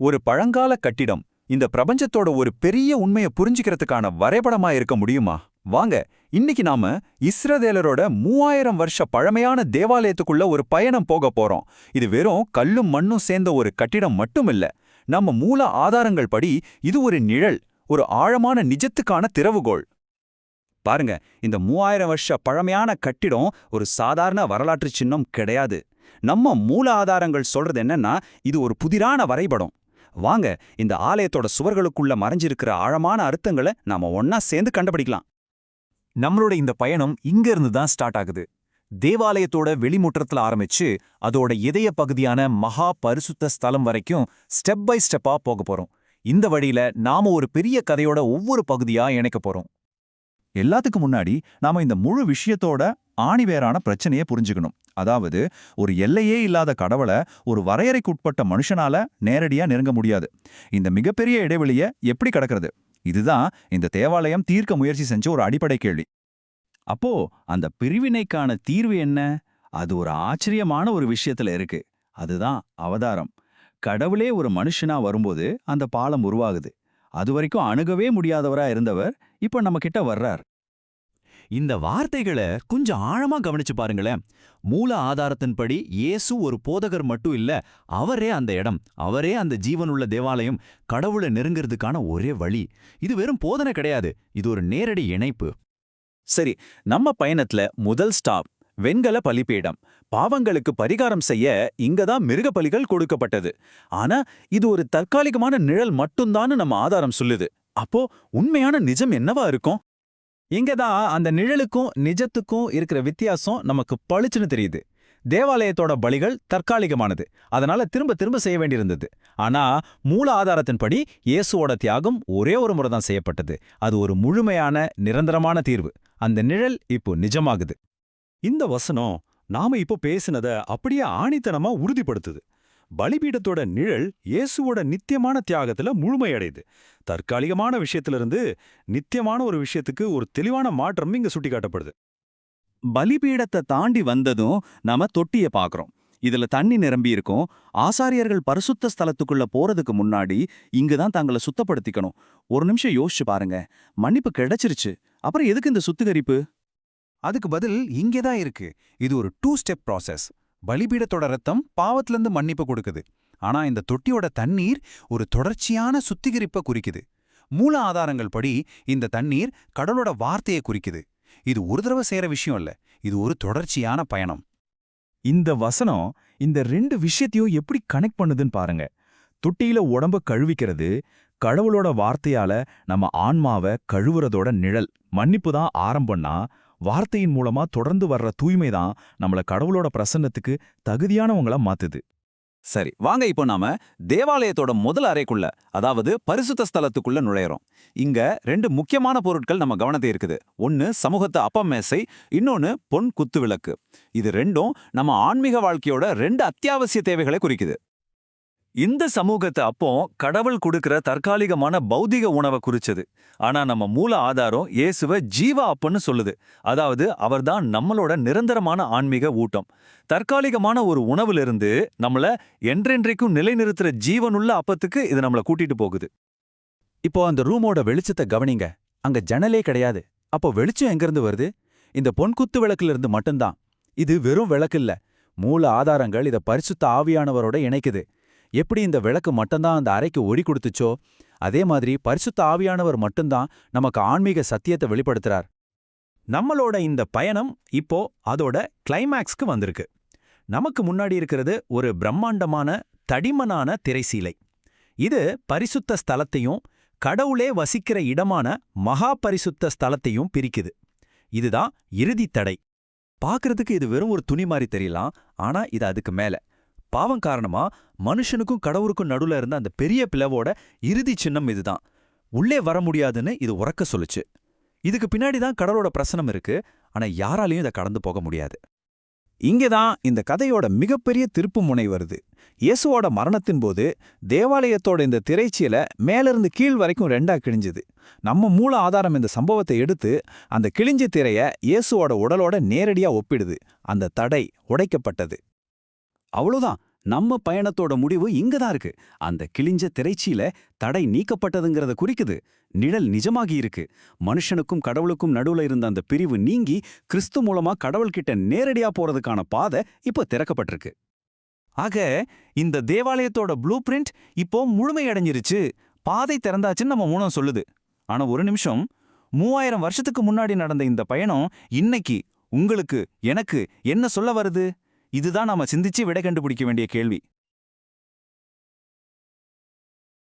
ஒரு பழங்கால கட்டிடம் இந்த பிரபஞ்சத்தோட ஒரு பெரிய உண்மையை புரிஞ்சுக்கிறதுக்கான வரைபடமா இருக்க முடியுமா? வாங்க இன்னைக்கு நாம இஸ்ரதேலரோட மூவாயிரம் வருஷ பழமையான தேவாலயத்துக்குள்ள ஒரு பயணம் போக போறோம். இது வெறும் கல்லும் மண்ணும் சேர்ந்த ஒரு கட்டிடம் மட்டும் இல்ல நம்ம மூல ஆதாரங்கள் படி இது ஒரு நிழல் ஒரு ஆழமான நிஜத்துக்கான திறவுகோள். பாருங்க இந்த மூவாயிரம் வருஷ பழமையான கட்டிடம் ஒரு சாதாரண வரலாற்று சின்னம் கிடையாது. நம்ம மூல ஆதாரங்கள் சொல்றது என்னன்னா இது ஒரு புதிரான வரைபடம். வாங்க இந்த ஆலயத்தோட சுவர்களுக்குள்ள மறைஞ்சிருக்கிற ஆழமான அர்த்தங்களை நாம ஒன்னா சேர்ந்து கண்டுபிடிக்கலாம். நம்மளோட இந்த பயணம் இங்க இருந்து தான் ஸ்டார்ட் ஆகுது. தேவாலயத்தோட வெளிமுற்றத்துல ஆரம்பிச்சு அதோட இதய பகுதியான மகா பரிசுத்த ஸ்தலம் வரைக்கும் ஸ்டெப் பை ஸ்டெப்பா போக போறோம். இந்த வழியில நாம ஒரு பெரிய கதையோட ஒவ்வொரு பகுதியா இணைக்க போறோம். எல்லாத்துக்கும் முன்னாடி நாம இந்த முழு விஷயத்தோட ஆணிவேரான பிரச்சனையை புரிஞ்சுக்கணும். அதாவது ஒரு எல்லையே இல்லாத கடவுளை ஒரு வரையறைக்குட்பட்ட மனுஷனால நேரடியா நெருங்க முடியாது. இந்த மிகப்பெரிய இடைவெளியை எப்படி கடக்கிறது? இதுதான் இந்த தேவாலயம் தீர்க்க முயற்சி செஞ்ச ஒரு அடிப்படை கேள்வி. அப்போ அந்த பிரிவினைக்கான தீர்வு என்ன? அது ஒரு ஆச்சரியமான ஒரு விஷயத்துல இருக்கு. அதுதான் அவதாரம். கடவுளே ஒரு மனுஷனா வரும்போது அந்த பாலம் உருவாகுது. அது வரைக்கும் அணுகவே முடியாதவரா இருந்தவர் இப்ப நம்ம கிட்ட வர்றார். இந்த வார்த்தைகளை கொஞ்சம் ஆழமா கவனிச்சு பாருங்களேன். மூல ஆதாரத்தின்படி இயேசு ஒரு போதகர் மட்டும் இல்ல அவரே அந்த இடம் அவரே அந்த ஜீவனுள்ள தேவாலயம் கடவுளை நெருங்கிறதுக்கான ஒரே வழி. இது வெறும் போதனை கிடையாது இது ஒரு நேரடி இணைப்பு. சரி நம்ம பயணத்துல முதல் ஸ்டாப் வெண்கல பலிப்பீடம் பாவங்களுக்கு பரிகாரம் செய்ய இங்கதான் மிருக பலிகள் கொடுக்கப்பட்டது. ஆனா இது ஒரு தற்காலிகமான நிழல் மட்டும்தான்னு நம்ம ஆதாரம் சொல்லுது. அப்போ உண்மையான நிஜம் என்னவா இருக்கும்? இங்கதான் அந்த நிழலுக்கும் நிஜத்துக்கும் இருக்கிற வித்தியாசம் நமக்கு பளிச்சுன்னு தெரியுது. தேவாலயத்தோட பலிகள் தற்காலிகமானது. அதனால திரும்ப திரும்ப செய்ய வேண்டியிருந்தது. ஆனா மூல ஆதாரத்தின்படி இயேசுவோட தியாகம் ஒரே ஒரு முறை தான் செய்யப்பட்டது. அது ஒரு முழுமையான நிரந்தரமான தீர்வு. அந்த நிழல் இப்போ நிஜமாகுது. இந்த வசனம் நாம இப்போ பேசினத அப்படியே ஆணித்தனமா உறுதிப்படுத்துது. பலிபீடத்தோட நிழல் இயேசுவோட நித்தியமான தியாகத்துல முழுமையடையுது. தற்காலிகமான விஷயத்திலிருந்து நித்தியமான ஒரு விஷயத்துக்கு ஒரு தெளிவான மாற்றம் இங்க சுட்டிக்காட்டப்படுது. பலிபீடத்தை தாண்டி வந்ததும் நாம தொட்டிய பாக்குறோம் இதுல தண்ணி நிரம்பி இருக்கும். ஆசாரியர்கள் பரிசுத்த ஸ்தலத்துக்குள்ள போறதுக்கு முன்னாடி இங்க தான் தங்களை சுத்தப்படுத்திக்கணும். ஒரு நிமிஷம் யோசிச்சு பாருங்க. மன்னிப்பு கிடைச்சிருச்சு. அப்புறம் எதுக்கு இந்த சுத்திகரிப்பு? அதுக்கு பதில் இங்கே தான் இருக்கு. இது ஒரு டூ ஸ்டெப் ப்ராசஸ் பலிபீடத்தோட ரத்தம் பாவத்திலிருந்து மன்னிப்பு கொடுக்குது. ஆனா இந்த தொட்டியோட தண்ணீர் ஒரு தொடர்ச்சியான சுத்திகரிப்பை குறிக்குது. மூல ஆதாரங்கள் படி இந்த தண்ணீர் கடலோட வார்த்தையை குறிக்குது. இது ஒரு தடவை செய்யற விஷயம் இல்ல. இது ஒரு தொடர்ச்சியான பயணம். இந்த வசனம் இந்த ரெண்டு விஷயத்தையும் எப்படி கனெக்ட் பண்ணுதுன்னு பாருங்க. தொட்டியில உடம்ப கழுவிக்கிறது கடவுளோட வார்த்தையால நம்ம ஆன்மாவை கழுவுறதோட நிழல். மன்னிப்பு தான் ஆரம்பம்னா வார்த்தையின் மூலமா தொடர்ந்து வர்ற தூய்மை தான் நம்மள கடவுளோட பிரசன்னத்துக்கு தகுதியானவங்கள மாத்துது. சரி வாங்க இப்போ நாம தேவாலயத்தோட முதல் அறைக்குள்ள அதாவது பரிசுத்த ஸ்தலத்துக்குள்ள நுழையறோம். இங்க ரெண்டு முக்கியமான பொருட்கள் நம்ம கவனத்தை இருக்குது ஒன்னு சமூகத்து அப்பம் மேசை இன்னொன்னு பொன் குத்து விளக்கு. இது ரெண்டும் நம்ம ஆன்மீக வாழ்க்கையோட ரெண்டு அத்தியாவசிய தேவைகளை குறிக்குது. இந்த சமூகத்தை அப்போ கடவுள் கொடுக்கிற தற்காலிகமான பௌதிக உணவை குறிச்சது. ஆனா நம்ம மூல ஆதாரம் இயேசுவ ஜீவ அப்பன்னு சொல்லுது. அதாவது அவர்தான் நம்மளோட நிரந்தரமான ஆன்மீக ஊட்டம். தற்காலிகமான ஒரு உணவிலிருந்து நம்மள என்றென்றைக்கும் நிலைநிறுத்துற ஜீவனுள்ள அப்பத்துக்கு இது நம்மள கூட்டிட்டு போகுது. இப்போ அந்த ரூமோட வெளிச்சத்தை கவனிங்க. அங்க ஜன்னலே கிடையாது. அப்போ வெளிச்சம் எங்கிருந்து வருது? இந்த பொன்குத்து விளக்குல இருந்து மட்டும்தான். இது வெறும் விளக்கு இல்ல. மூல ஆதாரங்கள் இத பரிசுத்த ஆவியானவரோட இணைக்குது. எப்படி இந்த விளக்கு மட்டும்தான் அந்த அறைக்கு ஒளி கொடுத்துச்சோ அதே மாதிரி பரிசுத்த ஆவியானவர் மட்டும்தான் நமக்கு ஆன்மீக சத்தியத்தை வெளிப்படுத்துறார். நம்மளோட இந்த பயணம் இப்போ அதோட கிளைமேக்ஸ்க்கு வந்திருக்கு. நமக்கு முன்னாடி இருக்கிறது ஒரு பிரம்மாண்டமான தடிமனான திரைசீலை. இது பரிசுத்த ஸ்தலத்தையும் கடவுளே வசிக்கிற இடமான மகா பரிசுத்த ஸ்தலத்தையும் பிரிக்குது. இதுதான் இறுதி தடை. பார்க்கறதுக்கு இது வெறும் ஒரு துணி மாதிரி தெரியலாம் ஆனா இது அதுக்கு மேல. பாவம் காரணமா மனுஷனுக்கும் கடவுளுக்கும் நடுவுல இருந்த அந்த பெரிய பிளவோட இறுதி சின்னம் இதுதான். உள்ளே வர முடியாதுன்னு இது உறக்க சொல்லுச்சு. இதுக்கு பின்னாடி தான் கடவுளோட பிரசனம் இருக்கு. ஆனா யாராலையும் இதை கடந்து போக முடியாது. இங்கேதான் இந்த கதையோட மிகப்பெரிய திருப்பு முனை வருது. இயேசுவோட மரணத்தின் போது தேவாலயத்தோட இந்த திரைச்சியல மேலிருந்து கீழ் வரைக்கும் ரெண்டா கிழிஞ்சுது. நம்ம மூல ஆதாரம் இந்த சம்பவத்தை எடுத்து அந்த கிழிஞ்ச திரைய இயேசுவோட உடலோட நேரடியா ஒப்பிடுது. அந்த தடை உடைக்கப்பட்டது. அவ்வளோதான் நம்ம பயணத்தோட முடிவு இங்க தான் இருக்கு. அந்த கிழிஞ்ச திரைச்சீல தடை நீக்கப்பட்டதுங்கிறத குறிக்குது. நிழல் நிஜமாகி இருக்கு. மனுஷனுக்கும் கடவுளுக்கும் நடுவுல இருந்த அந்த பிரிவு நீங்கி கிறிஸ்து மூலமா கடவுள்கிட்ட நேரடியா போறதுக்கான பாதை இப்போ திறக்கப்பட்டிருக்கு. ஆக இந்த தேவாலயத்தோட ப்ளூ பிரிண்ட் இப்போ முழுமையடைஞ்சிருச்சு. பாதை திறந்தாச்சுன்னு நம்ம மூணம் சொல்லுது. ஆனா ஒரு நிமிஷம். மூவாயிரம் வருஷத்துக்கு முன்னாடி நடந்த இந்த பயணம் இன்னைக்கு உங்களுக்கு எனக்கு என்ன சொல்ல வருது? இதுதான் நாம சிந்திச்சு விடை கண்டுபிடிக்க வேண்டிய கேள்வி.